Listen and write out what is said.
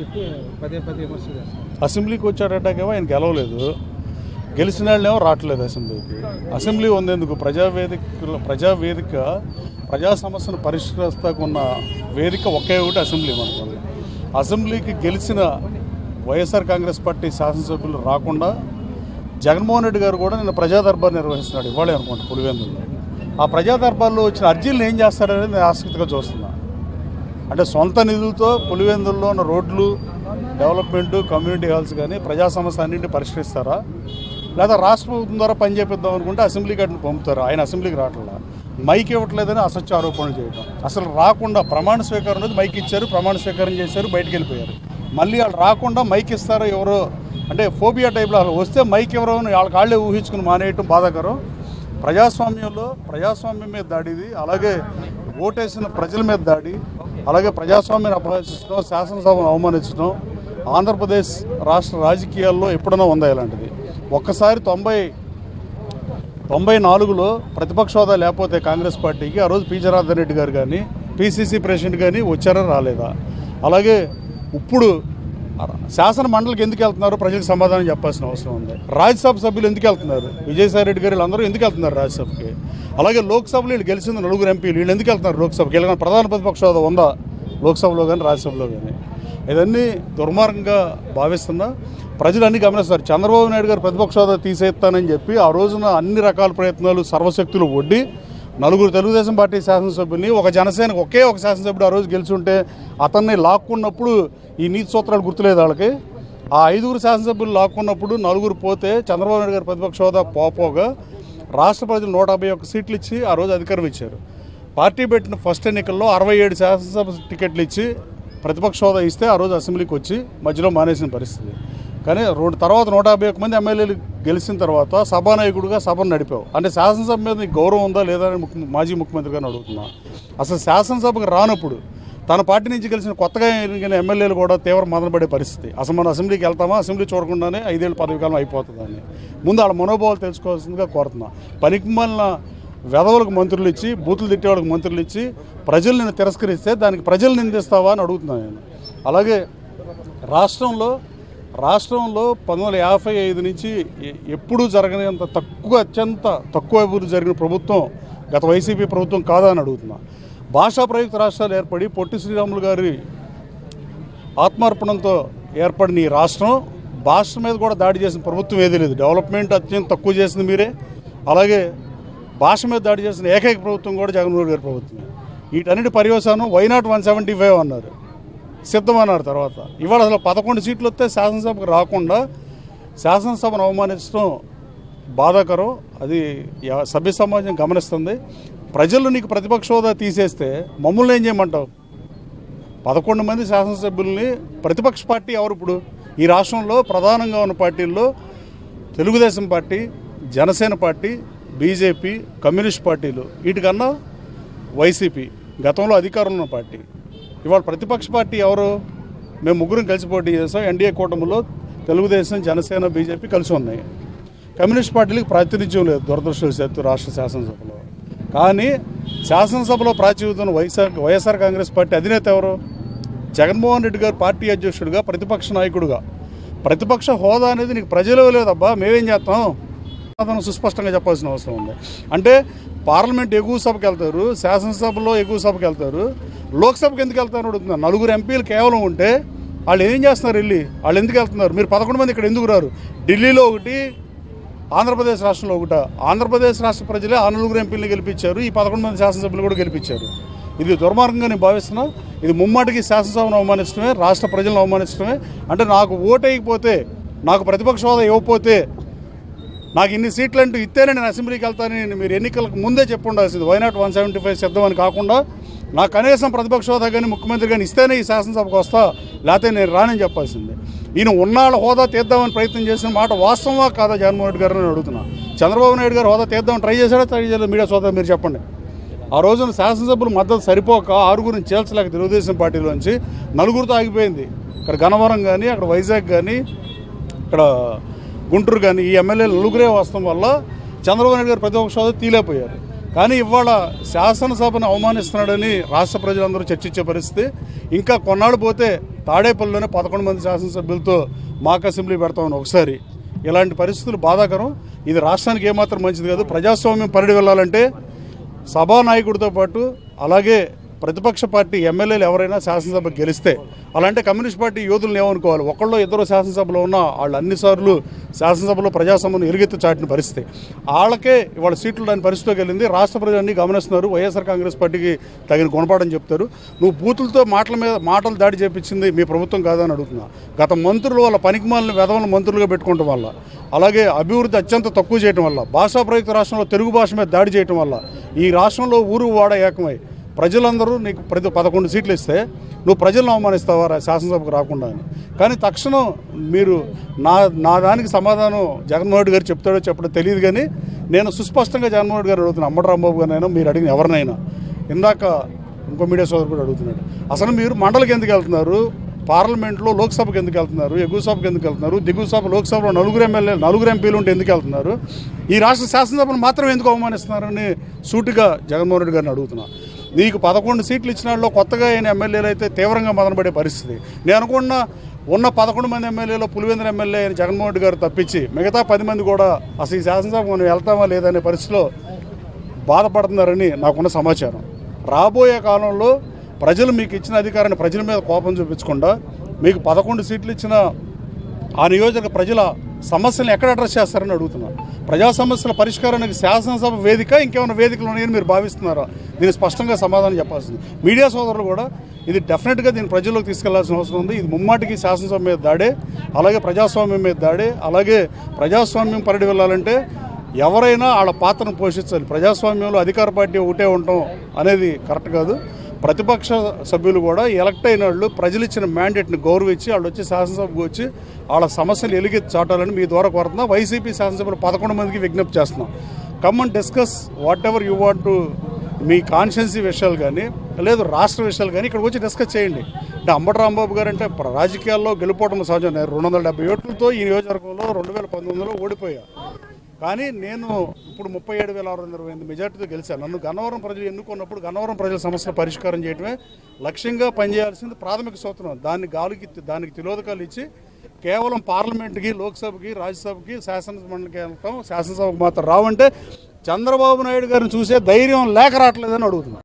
చెప్పి పదే పదే విమర్శ అసెంబ్లీకి వచ్చాడటాకేమో ఆయన గెలవలేదు. గెలిచిన వాళ్ళేమో రావట్లేదు అసెంబ్లీకి. అసెంబ్లీ ఉందేందుకు? ప్రజావేదిక ప్రజావేదిక ప్రజా సమస్యను పరిష్కరిస్తాకు ఉన్న వేదిక ఒకే ఒకటి అసెంబ్లీ మనకు అసెంబ్లీకి గెలిచిన వైఎస్ఆర్ కాంగ్రెస్ పార్టీ శాసనసభ్యులు రాకుండా జగన్మోహన్ రెడ్డి గారు కూడా నిన్న ప్రజా దర్బార్ నిర్వహిస్తున్నాడు ఇవాళే అనుకోండి పులివెందులో ఆ ప్రజా దర్బార్లో వచ్చిన అర్జీలను ఏం చేస్తారనేది నేను ఆసక్తిగా చూస్తున్నాను అంటే సొంత నిధులతో పులివెందుల్లో ఉన్న రోడ్లు డెవలప్మెంట్ కమ్యూనిటీ హాల్స్ కానీ ప్రజా సమస్య అన్నింటినీ పరిష్కరిస్తారా? లేదా రాష్ట్ర ప్రభుత్వం ద్వారా పని చేపిద్దాం అనుకుంటే అసెంబ్లీకి అటు పంపుతారు? ఆయన అసెంబ్లీకి రావట్లా. మైక్ ఇవ్వట్లేదని అసత్య ఆరోపణలు చేయడం అసలు రాకుండా ప్రమాణ స్వీకారం అనేది మైక్ ఇచ్చారు ప్రమాణ స్వీకారం చేశారు బయటకు వెళ్ళిపోయారు. మళ్ళీ వాళ్ళు రాకుండా మైక్ ఇస్తారో ఎవరో అంటే ఫోబియా టైప్లో వస్తే మైక్ ఎవరో వాళ్ళ కాళ్ళే ఊహించుకుని మానేయటం బాధాకరం. ప్రజాస్వామ్యంలో ప్రజాస్వామ్యం మీద దాడిది అలాగే ఓటేసిన ప్రజల మీద దాడి అలాగే ప్రజాస్వామ్యాన్ని అపహరించడం శాసనసభను అవమానించడం ఆంధ్రప్రదేశ్ రాష్ట్ర రాజకీయాల్లో ఎప్పుడైనా ఉందా ఇలాంటిది? ఒక్కసారి తొంభై తొంభై నాలుగులో ప్రతిపక్ష హోదా లేకపోతే కాంగ్రెస్ పార్టీకి ఆ రోజు పి. జనార్దన్ రెడ్డి గారు కానీ పిసిసి ప్రెసిడెంట్ కానీ వచ్చారా రాలేదా? అలాగే ఇప్పుడు శాసన మండలికి ఎందుకు వెళ్తున్నారు? ప్రజలకు సమాధానం చెప్పాల్సిన అవసరం ఉంది. రాజ్యసభ సభ్యులు ఎందుకు వెళ్తున్నారు? విజయసాయి రెడ్డి గారు వీళ్ళందరూ ఎందుకు వెళ్తున్నారు రాజ్యసభకి? అలాగే లోక్సభలో వీళ్ళు గెలిచింది నలుగురు ఎంపీలు. వీళ్ళు ఎందుకు వెళ్తున్నారు లోక్సభకి? వెళ్ళగానే ప్రధాన ప్రతిపక్ష హోదా ఉందా? లోక్సభలో కానీ రాజ్యసభలో కానీ ఇదన్నీ దుర్మార్గంగా భావిస్తున్నా ప్రజలు అన్ని గమనిస్తారు చంద్రబాబు నాయుడు గారు ప్రతిపక్ష హోదా తీసేస్తానని చెప్పి ఆ రోజున అన్ని రకాల ప్రయత్నాలు సర్వశక్తులు ఒడ్డి నలుగురు తెలుగుదేశం పార్టీ శాసనసభ్యుల్ని ఒక జనసేన ఒకే ఒక శాసనసభ్యుడు ఆ రోజు గెలిచుంటే అతన్ని లాక్కున్నప్పుడు ఈ నీతి సూత్రాలు గుర్తులేదు వాళ్ళకి? ఆ ఐదుగురు శాసనసభ్యులు లాక్కున్నప్పుడు నలుగురు పోతే చంద్రబాబు నాయుడు గారు ప్రతిపక్ష హోదా పోపోగా రాష్ట్ర ప్రజలు నూట యాభై ఒక్క సీట్లు ఇచ్చి ఆ రోజు అధికారం ఇచ్చారు. పార్టీ పెట్టిన ఫస్ట్ ఎన్నికల్లో అరవై ఏడు శాసనసభ టికెట్లు ఇచ్చి ప్రతిపక్ష హోదా ఇస్తే ఆ రోజు అసెంబ్లీకి వచ్చి మధ్యలో మానేసిన పరిస్థితి. కానీ రెండు తర్వాత నూట యాభై ఒక్క మంది ఎమ్మెల్యేలు గెలిచిన తర్వాత సభానాయకుడిగా సభను నడిపావు. అంటే శాసనసభ మీద నీకు గౌరవం ఉందా లేదా అని ముఖ్య మాజీ ముఖ్యమంత్రి గారిని అడుగుతున్నా. అసలు శాసనసభకు రానప్పుడు తన పార్టీ నుంచి గెలిచిన కొత్తగా ఎన్నికైన ఎమ్మెల్యేలు కూడా తీవ్ర మదనపడే పరిస్థితి. అసలు మనం అసెంబ్లీకి వెళ్తామా? అసెంబ్లీ చూడకుండానే ఐదేళ్ళు పదవి కాలం అయిపోతుందని. ముందు వాళ్ళ మనోభావాలు తెలుసుకోవాల్సిందిగా కోరుతున్నాం. పనికిమాలిన వెధవులకు మంత్రులు ఇచ్చి బూతులు తిట్టేవాళ్ళకి మంత్రులు ఇచ్చి ప్రజల్ని తిరస్కరిస్తే దానికి ప్రజలు నిందిస్తావా అని అడుగుతున్నాను నేను. అలాగే రాష్ట్రంలో రాష్ట్రంలో పంతొమ్మిది యాభై ఐదు నుంచి ఎప్పుడూ జరగనంత తక్కువ అత్యంత తక్కువ అభివృద్ధి జరిగిన ప్రభుత్వం గత వైసీపీ ప్రభుత్వం కాదా అని అడుగుతున్నా. భాషా ప్రయుక్త రాష్ట్రాలు ఏర్పడి పొట్టి శ్రీరాములు గారి ఆత్మార్పణంతో ఏర్పడిన ఈ రాష్ట్రం భాష మీద కూడా దాడి చేసిన ప్రభుత్వం ఏదీ లేదు. డెవలప్మెంట్ అత్యంత తక్కువ చేసింది మీరే. అలాగే భాష మీద దాడి చేసిన ఏకైక ప్రభుత్వం కూడా జగన్మోహన్ గారి ప్రభుత్వమే వీటన్నిటి పర్యవసానం వైనాట్ వన్ సెవెంటీ ఫైవ్ అన్నారు. సిద్ధమన్నారు తర్వాత. ఇవాళ అసలు పదకొండు సీట్లు వస్తే శాసనసభకు రాకుండా శాసనసభను అవమానించడం బాధాకరం. అది సభ్య సమాజం గమనిస్తుంది. ప్రజలు నీకు ప్రతిపక్ష హోదా తీసేస్తే మమ్మల్ని ఏం చేయమంటావు? పదకొండు మంది శాసనసభ్యుల్ని ప్రతిపక్ష పార్టీ ఎవరు ఇప్పుడు? ఈ రాష్ట్రంలో ప్రధానంగా ఉన్న పార్టీల్లో Telugu Desam party Janasena party BJP communist పార్టీలు. వీటికన్నా వైసీపీ గతంలో అధికారంలో ఉన్న పార్టీ. ఇవాళ ప్రతిపక్ష పార్టీ ఎవరు? మేము ముగ్గురం కలిసి పోటీ చేస్తాం ఎన్డీఏ కూటమిలో తెలుగుదేశం జనసేన బీజేపీ కలిసి ఉన్నాయి. కమ్యూనిస్ట్ పార్టీలకు ప్రాతినిధ్యం లేదు దురదృష్టవశాత్తు రాష్ట్ర శాసనసభలో. కానీ శాసనసభలో ప్రాచుర్యం వైఎస్ఆర్ వైఎస్ఆర్ కాంగ్రెస్ పార్టీ అధినేత ఎవరు? జగన్మోహన్ రెడ్డి గారు పార్టీ అధ్యక్షుడిగా ప్రతిపక్ష నాయకుడుగా. ప్రతిపక్ష హోదా అనేది నీకు ప్రజలు లేదబ్బా మేమేం చేస్తాం? అతను సుస్పష్టంగా చెప్పాల్సిన అవసరం ఉంది. అంటే పార్లమెంట్ ఎగువ సభకి వెళ్తారు శాసనసభలో ఎగువ సభకి వెళ్తారు లోక్సభకి ఎందుకు వెళ్తారని అడుగుతున్నారు. నలుగురు ఎంపీలు కేవలం ఉంటే వాళ్ళు ఏం చేస్తున్నారు వెళ్ళి? వాళ్ళు ఎందుకు వెళ్తున్నారు? మీరు పదకొండు మంది ఇక్కడ ఎందుకు రారు? ఢిల్లీలో ఒకటి ఆంధ్రప్రదేశ్ రాష్ట్రంలో ఒకట. ఆంధ్రప్రదేశ్ రాష్ట్ర ప్రజలే ఆ నలుగురు ఎంపీలను గెలిపించారు. ఈ పదకొండు మంది శాసనసభ్యులు కూడా గెలిపించారు. ఇది దుర్మార్గంగా నేను భావిస్తున్నా. ఇది ముమ్మాటికి శాసనసభను అవమానించడమే రాష్ట్ర ప్రజలను అవమానించడమే. అంటే నాకు ఓటు నాకు ప్రతిపక్ష హోదా ఇవ్వకపోతే నాకు ఇన్ని సీట్లు అంటూ ఇస్తేనే నేను అసెంబ్లీకి వెళ్తానని మీరు ఎన్నికలకు ముందే చెప్పుండాల్సింది. Why not one seventy five సిద్ధమని కాకుండా నాకు కనీసం ప్రతిపక్ష హోదా కానీ ముఖ్యమంత్రి కానీ ఇస్తేనే ఈ శాసనసభకు వస్తా లేకపోతే నేను రానని చెప్పాల్సిందే. ఈయన ఉన్నాళ్ళ హోదా తీద్దామని ప్రయత్నం చేసిన మాట వాస్తవమా కాదా జగన్మోహన్ రెడ్డి గారు అని అడుగుతున్నా. చంద్రబాబు నాయుడు గారు హోదా తీద్దామని ట్రై చేశాడా? ట్రై చేయలేదు. మీడియా సోదా మీరు చెప్పండి. ఆ రోజున శాసనసభ్యులు మద్దతు సరిపోక ఆరుగురిని చేల్చలేక తెలుగుదేశం పార్టీలోంచి నలుగురితో ఆగిపోయింది ఇక్కడ గనవరం కానీ అక్కడ వైజాగ్ కానీ ఇక్కడ గుంటూరు కానీ ఈ ఎమ్మెల్యేలు నలుగురే వస్తాం వల్ల చంద్రబాబు నాయుడు గారు ఒక్క శోధన తీలేపోయారు కానీ ఇవాళ శాసనసభను అవమానిస్తున్నాడని రాష్ట్ర ప్రజలందరూ చర్చించే పరిస్థితి. ఇంకా కొన్నాళ్ళు పోతే తాడేపల్లిలోనే పదకొండు మంది శాసనసభ్యులతో మాక్ అసెంబ్లీ పెడతామని ఒకసారి. ఇలాంటి పరిస్థితులు బాధాకరం. ఇది రాష్ట్రానికి ఏమాత్రం మంచిది కాదు. ప్రజాస్వామ్యం పరిడి వెళ్ళాలంటే సభానాయకుడితో పాటు అలాగే ప్రతిపక్ష పార్టీ ఎమ్మెల్యేలు ఎవరైనా శాసనసభ గెలిస్తే అలాంటి కమ్యూనిస్ట్ పార్టీ యోధులను ఏమనుకోవాలి? ఒకళ్ళు ఇద్దరు శాసనసభలో ఉన్న వాళ్ళు అన్నిసార్లు శాసనసభలో ప్రజాసభను ఎలుగెత్తి చాటిన పరిస్థితి. వాళ్ళకే ఇవాళ సీట్లు దాని పరిస్థితిలోకి వెళ్ళింది. రాష్ట్ర ప్రజలన్నీ గమనిస్తున్నారు. వైఎస్ఆర్ కాంగ్రెస్ పార్టీకి తగిన గుణపాఠం చెప్తారు. నువ్వు బూతులతో మాటల మీద మాటలు దాడి చేపించింది మీ ప్రభుత్వం కాదని అడుగుతున్నా. గత మంత్రులు వాళ్ళ పనికిమాలను వెధవలను మంత్రులుగా పెట్టుకోవడం వల్ల అలాగే అభివృద్ధి అత్యంత తక్కువ చేయడం వల్ల భాషా ప్రయుక్త రాష్ట్రంలో తెలుగు భాష మీద దాడి చేయడం వల్ల ఈ రాష్ట్రంలో ఊరు వాడ ఏకమై ప్రజలందరూ నీకు ప్రతి పదకొండు సీట్లు ఇస్తే నువ్వు ప్రజలను అవమానిస్తావా శాసనసభకు రాకుండా అని. కానీ తక్షణం మీరు నా నా దానికి సమాధానం జగన్మోహన్ రెడ్డి గారు చెప్తాడో చెప్పడో తెలియదు కానీ నేను సుస్పష్టంగా జగన్మోహన్ రెడ్డి గారు అడుగుతున్నాను అమ్మడరాంబాబు గారినైనా మీరు అడిగిన ఎవరినైనా. ఇందాక ఇంకో మీడియా సోదరు కూడా అడుగుతున్నాడు. అసలు మీరు మండలికి ఎందుకు వెళ్తున్నారు? పార్లమెంట్లో లోక్సభకు ఎందుకు వెళ్తున్నారు? ఎగువ సభకు ఎందుకు వెళ్తున్నారు? దిగువ సభ లోక్సభలో నలుగురు ఎమ్మెల్యే నలుగురు ఎంపీలు ఉంటే ఎందుకు వెళ్తున్నారు? ఈ రాష్ట్ర శాసనసభను మాత్రం ఎందుకు అవమానిస్తున్నారని సూటిగా జగన్మోహన్ రెడ్డి గారిని అడుగుతున్నాను నీకు పదకొండు సీట్లు ఇచ్చిన వాళ్ళు కొత్తగా అయిన ఎమ్మెల్యేలు అయితే తీవ్రంగా మదనపడే పరిస్థితి. నేను అనుకున్న ఉన్న పదకొండు మంది ఎమ్మెల్యేలో పులివెందుల ఎమ్మెల్యే అయిన జగన్మోహన్ రెడ్డి గారు తప్పించి మిగతా పది మంది కూడా అసలు ఈ శాసనసభ మనం వెళ్తామా లేదనే పరిస్థితిలో బాధపడుతున్నారని నాకున్న సమాచారం. రాబోయే కాలంలో ప్రజలు మీకు ఇచ్చిన అధికారాన్ని ప్రజల మీద కోపం చూపించకుండా మీకు పదకొండు సీట్లు ఇచ్చిన ఆ నియోజక ప్రజల సమస్యలను ఎక్కడ అడ్రస్ చేస్తారని అడుగుతున్నారు. ప్రజా సమస్యల పరిష్కారానికి శాసనసభ వేదిక ఇంకేమైనా వేదికలు ఉన్నాయని మీరు భావిస్తున్నారా? దీనికి స్పష్టంగా సమాధానం చెప్పాల్సింది. మీడియా సోదరులు కూడా ఇది డెఫినెట్గా దీన్ని ప్రజల్లోకి తీసుకెళ్ళాల్సిన అవసరం ఉంది. ఇది ముమ్మాటికి శాసనసభ మీద దాడే అలాగే ప్రజాస్వామ్యం మీద దాడే అలాగే ప్రజాస్వామ్యం పరిడి వెళ్ళాలంటే ఎవరైనా వాళ్ళ పాత్రను పోషించాలి. ప్రజాస్వామ్యంలో అధికార పార్టీ ఒకటే ఉండటం అనేది కరెక్ట్ కాదు. ప్రతిపక్ష సభ్యులు కూడా ఎలక్ట్ అయిన వాళ్ళు ప్రజలు ఇచ్చిన మ్యాండేట్ని గౌరవించి వాళ్ళు వచ్చి శాసనసభకు వచ్చి వాళ్ళ సమస్యలు ఎలిగి చాటాలని మీ ద్వారా కోరుతున్నా. వైసీపీ శాసనసభలో పదకొండు మందికి విజ్ఞప్తి చేస్తున్నాం. Come and discuss whatever you want to మీ కాన్షియన్సీ విషయాలు కానీ లేదు రాష్ట్ర విషయాలు కానీ ఇక్కడికి వచ్చి డిస్కస్ చేయండి. అంటే అంబటి రాంబాబు గారు అంటే రాజకీయాల్లో గెలుపోవడం సహజం. రెండు వందల డెబ్బై ఓట్లతో ఈ నియోజకవర్గంలో రెండు వేల పంతొమ్మిదిలో ఓడిపోయారు కానీ నేను ఇప్పుడు ముప్పై ఏడు వేల ఆరు వందల ఇరవై ఎనిమిది మెజార్టీతో గెలిచాను. నన్ను గన్నవరం ప్రజలు ఎన్నుకున్నప్పుడు గన్నవరం ప్రజల సమస్యల పరిష్కారం చేయడమే లక్ష్యంగా పనిచేయాల్సింది ప్రాథమిక సూత్రం. దాన్ని గాలికి దానికి తిలోదకాలు ఇచ్చి కేవలం పార్లమెంట్కి లోక్సభకి రాజ్యసభకి శాసనమండలికి వెళ్తాం శాసనసభకు మాత్రం రావంటే చంద్రబాబు నాయుడు గారిని చూసే ధైర్యం లేక రావట్లేదని అడుగుతున్నాను